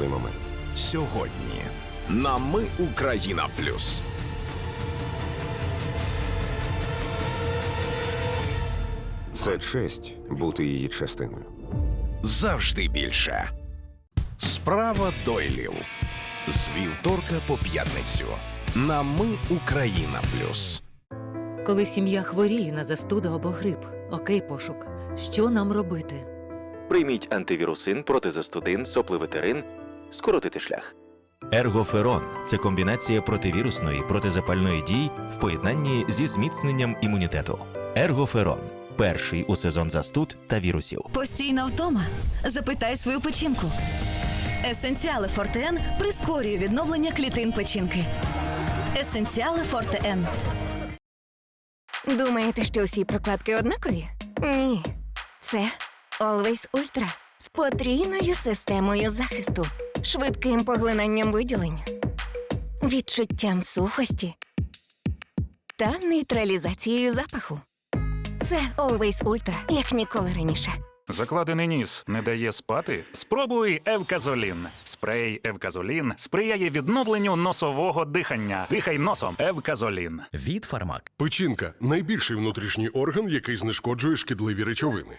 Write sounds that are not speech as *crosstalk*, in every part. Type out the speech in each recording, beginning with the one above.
важливий момент. Сьогодні на Ми Україна Плюс. Це честь бути її частиною. Завжди більше. Справа дойлів. З вівторка по п'ятницю. На Ми Україна Плюс. Коли сім'я хворіє на застуду або грип, окей, пошук. Що нам робити? Прийміть антивірусин, протизастудин, сопливетерин, скоротити шлях. Ергоферон це комбінація противірусної протизапальної дій в поєднанні зі зміцненням імунітету. Ергоферон перший у сезон застуд та вірусів. Постійна втома. Запитай свою печінку. Есенціали Фортен прискорює відновлення клітин печінки. Есенціали Фортен. Думаєте, що всі прокладки однакові? Ні. Це Always Ultra з потрійною системою захисту, швидким поглинанням виділень, відчуттям сухості та нейтралізацією запаху. Це Always Ultra, як ніколи раніше. Закладений ніс не дає спати? Спробуй Евказолін. Спрей Евказолін сприяє відновленню носового дихання. Дихай носом. Евказолін. Від фармак. Печінка найбільший внутрішній орган, який знешкоджує шкідливі речовини.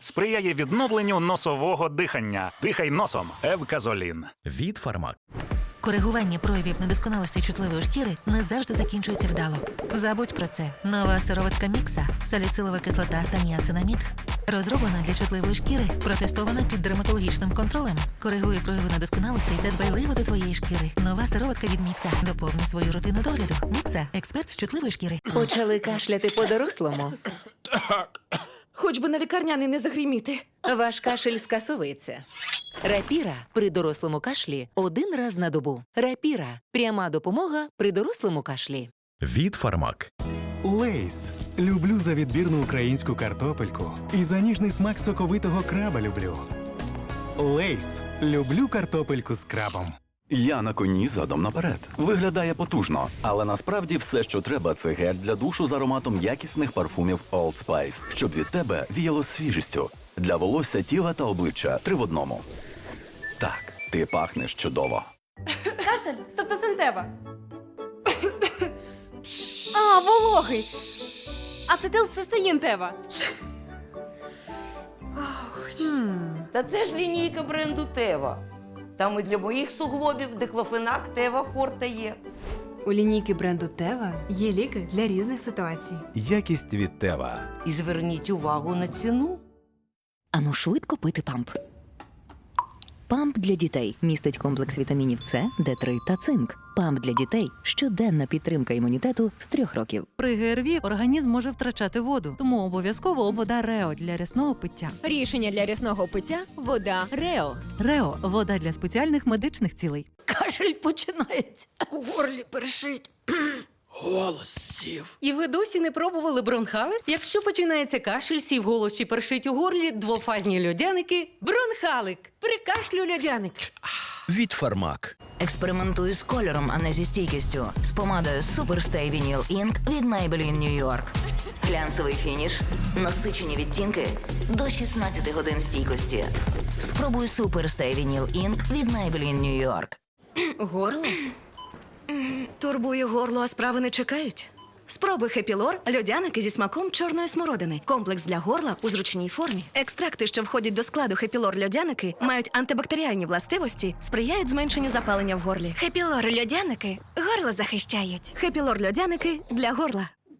сприяє відновленню носового дихання. Дихай носом. Евказолін. Від фармак. Коригування проявів недосконалості чутливої шкіри не завжди закінчується вдало. Забудь про це. Нова сироватка мікса, саліцилова кислота та ніацинамід. Розроблена для чутливої шкіри, протестована під дерматологічним контролем. Коригує прояви недосконалостей та дбайливо до твоєї шкіри. Нова сироватка від мікса. Доповни свою рутину догляду. Мікса експерт з чутливої шкіри. Почали кашляти по-дорослому. *coughs* Хоч би на лікарняний не загріміти. Ваш кашель скасовується. Рапіра при дорослому кашлі один раз на добу. Рапіра пряма допомога при дорослому кашлі. Від фармак. Лейс. Люблю за відбірну українську картопельку і за ніжний смак соковитого краба люблю. Лейс. Люблю картопельку з крабом. Я на коні задом наперед. Виглядає потужно, але насправді все, що треба, це гель для душу з ароматом якісних парфумів Old Spice, щоб від тебе віяло свіжістю. Для волосся, тіла та обличчя три в одному. Так, ти пахнеш чудово. Кашель, стептосинтева. а, вологий. Ацетилцистеїн тева. Та це ж лінійка бренду Тева. Там і для моїх суглобів диклофенак Тева Форте є. У лінійки бренду Тева є ліки для різних ситуацій. Якість від Тева. І зверніть увагу на ціну. Ану швидко пити памп. Памп для дітей містить комплекс вітамінів С, Д3 та цинк. Памп для дітей щоденна підтримка імунітету з трьох років. При ГРВІ організм може втрачати воду, тому обов'язково вода Рео для рясного пиття. Рішення для рясного пиття вода Рео. Рео вода для спеціальних медичних цілей. Кашель починається. У горлі першить. Голос сів. І ви досі не пробували бронхали? Якщо починається кашель, сів голос чи першить у горлі, двофазні льодяники, бронхалик, при кашлю льодяник. Від фармак. Експериментуй з кольором, а не зі стійкістю. З помадою Superstay Vinyl Ink від Maybelline New York. Глянцевий фініш, насичені відтінки до 16 годин стійкості. Спробуй Superstay Vinyl Ink від Maybelline New York. Горло? Турбує горло, а справи не чекають. Спробуй хепілор, льодяники зі смаком чорної смородини. Комплекс для горла у зручній формі. Екстракти, що входять до складу хепілор льодяники, мають антибактеріальні властивості, сприяють зменшенню запалення в горлі. Хепілор льодяники горло захищають. Хепілор льодяники для горла.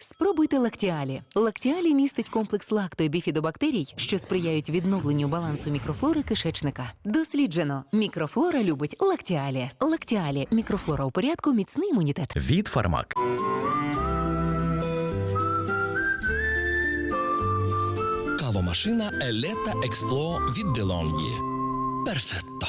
Спробуйте лактіалі. Лактіалі містить комплекс лакто і біфідобактерій, що сприяють відновленню балансу мікрофлори кишечника. Досліджено, мікрофлора любить лактіалі. Лактіалі мікрофлора у порядку, міцний імунітет. Від Фармак. Кавомашина Елета Експло від Делонгі. Перфетто.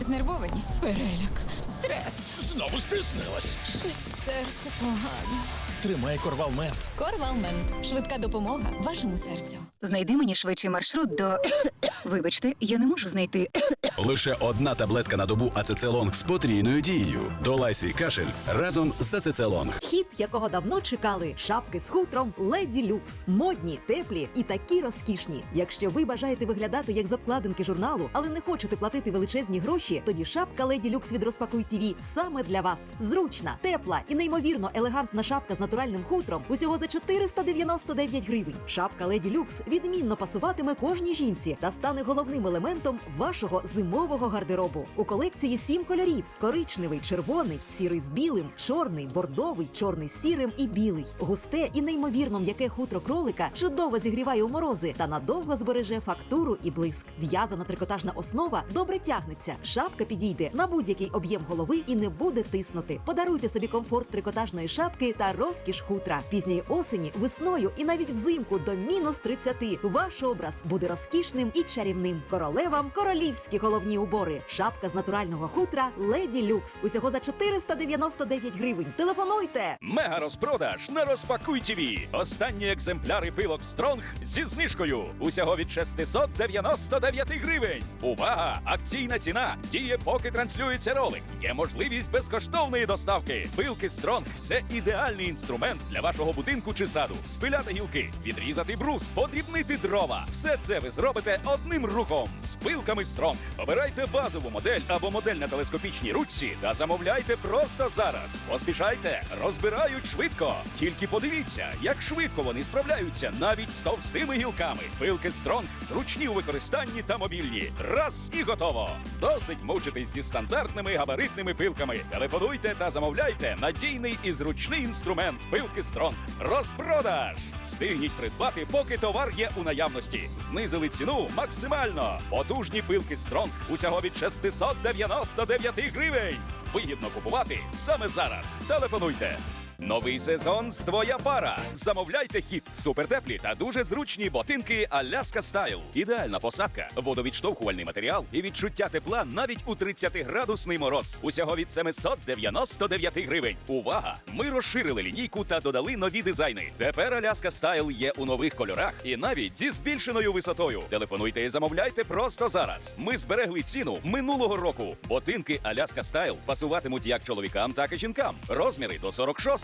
Знервованість, переляк, стрес. Знову стиснилась. Щось серце погано. Тримай корвалмент. Корвалмент. Швидка допомога вашому серцю. Знайди мені швидший маршрут до. *coughs* Вибачте, я не можу знайти. *coughs* Лише одна таблетка на добу ацецелонг з потрійною дією. Долай свій кашель разом з ацецелонг. Хіт, якого давно чекали. Шапки з хутром Леді Люкс. Модні, теплі і такі розкішні. Якщо ви бажаєте виглядати як з обкладинки журналу, але не хочете платити величезні гроші, тоді шапка Леді Люкс від Розпакуй ТІВІ саме для вас. Зручна, тепла і неймовірно елегантна шапка з натуральним хутром усього за 499 гривень. Шапка Леді Люкс відмінно пасуватиме кожній жінці та стане головним елементом вашого зимового гардеробу. У колекції сім кольорів: коричневий, червоний, сірий з білим, чорний, бордовий, чорний з сірим і білий. Густе і неймовірно м'яке хутро кролика чудово зігріває у морози та надовго збереже фактуру і блиск. В'язана трикотажна основа добре тягнеться. Шапка підійде на будь-який об'єм голови і не буде тиснути. Подаруйте собі комфорт трикотажної шапки та розкіш хутра. Пізньої осені, весною і навіть взимку до мінус 30. Ваш образ буде розкішним і чарівним. Королевам королівські головні убори. Шапка з натурального хутра Леді Люкс. Усього за 499 гривень. Телефонуйте! Мега розпродаж на розпакуй ТІВІ. Останні екземпляри пилок Стронг зі знижкою. Усього від 699 гривень. Увага! Акційна ціна діє, поки транслюється ролик. Є можливість безкоштовної доставки. Пилки Стронг це ідеальний інструмент для вашого будинку чи саду. Спиляти гілки, відрізати брус, подрібнити дрова. Все це ви зробите одним рухом з пилками Стронг. Обирайте базову модель або модель на телескопічній ручці та замовляйте просто зараз. Поспішайте, розбирають швидко. Тільки подивіться, як швидко вони справляються навіть з товстими гілками. Пилки Стронг зручні у використанні та мобільні. Раз і готово. Досить мучитись зі стандартними габаритними пилками. Телефонуйте та замовляйте надійний і зручний інструмент пилки Стронг. Розпродаж! Встигніть придбати, поки товар є у наявності. Знизили ціну максимально. Потужні пилки Стронг усього від 699 гривень. Вигідно купувати саме зараз. Телефонуйте. Новий сезон твоя пара. Замовляйте хіт, супертеплі та дуже зручні ботинки Аляска Стайл. Ідеальна посадка, водовідштовхувальний матеріал і відчуття тепла навіть у 30-градусний мороз. Усього від 799 гривень. Увага! Ми розширили лінійку та додали нові дизайни. Тепер Аляска Стайл є у нових кольорах і навіть зі збільшеною висотою. Телефонуйте і замовляйте просто зараз. Ми зберегли ціну минулого року. Ботинки Аляска Стайл пасуватимуть як чоловікам, так і жінкам. Розміри до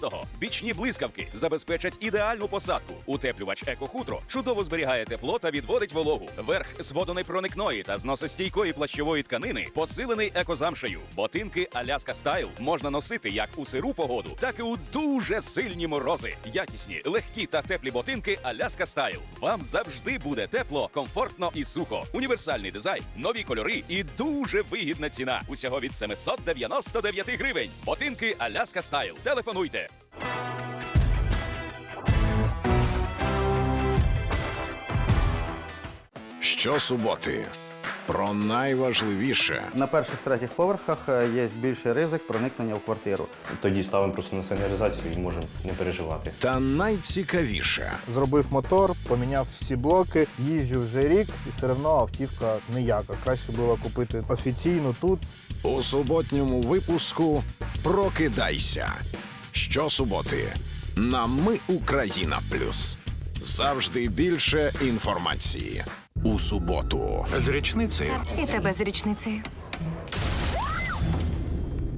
46-го. Бічні блискавки забезпечать ідеальну посадку. Утеплювач екохутро чудово зберігає тепло та відводить вологу. Верх з водонепроникної та зносостійкої плащової тканини посилений екозамшею. Ботинки Аляска Стайл можна носити як у сиру погоду, так і у дуже сильні морози. Якісні, легкі та теплі ботинки Аляска Стайл. Вам завжди буде тепло, комфортно і сухо. Універсальний дизайн, нові кольори і дуже вигідна ціна. Усього від 799 гривень. Ботинки Аляска Стайл. Телефонуйте. Щосуботи про найважливіше На перших третіх поверхах е, є більший ризик проникнення в квартиру. Тоді ставимо просто на сигналізацію і можемо не переживати. та найцікавіше. Зробив мотор, поміняв всі блоки, їжджу вже рік, і все одно автівка ніяка. Краще було купити офіційно тут. У суботньому випуску Прокидайся. Щосуботи на Ми Україна Плюс. Завжди більше інформації. У суботу. З річницею. І тебе з річницею.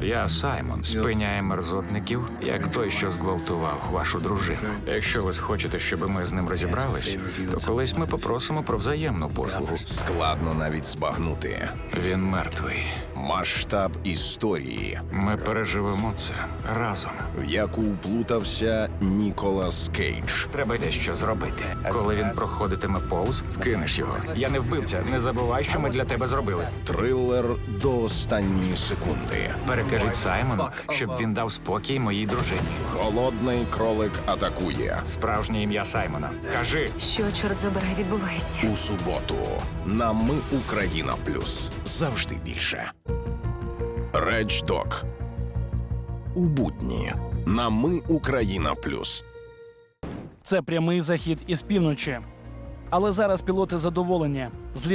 Я Саймон. Спиняє мерзотників, як той, що зґвалтував вашу дружину. Якщо ви схочете, щоб ми з ним розібрались, то колись ми попросимо про взаємну послугу. Складно навіть збагнути. Він мертвий. Масштаб історії, Ми переживемо це разом. в яку вплутався Ніколас Кейдж. Треба дещо зробити. Коли він проходитиме повз, скинеш його. Я не вбивця. Не забувай, що ми для тебе зробили. Трилер до останньої секунди. Перекинь Скажіть Саймону, щоб він дав спокій моїй дружині. Голодний кролик атакує Справжнє ім'я Саймона. Кажи. Що, чорт забирай, відбувається? у суботу. На Ми Україна Плюс. Завжди більше. Речдок. У будні. На Ми Україна Плюс. Це прямий захід із півночі. Але зараз пілоти задоволені. Злітно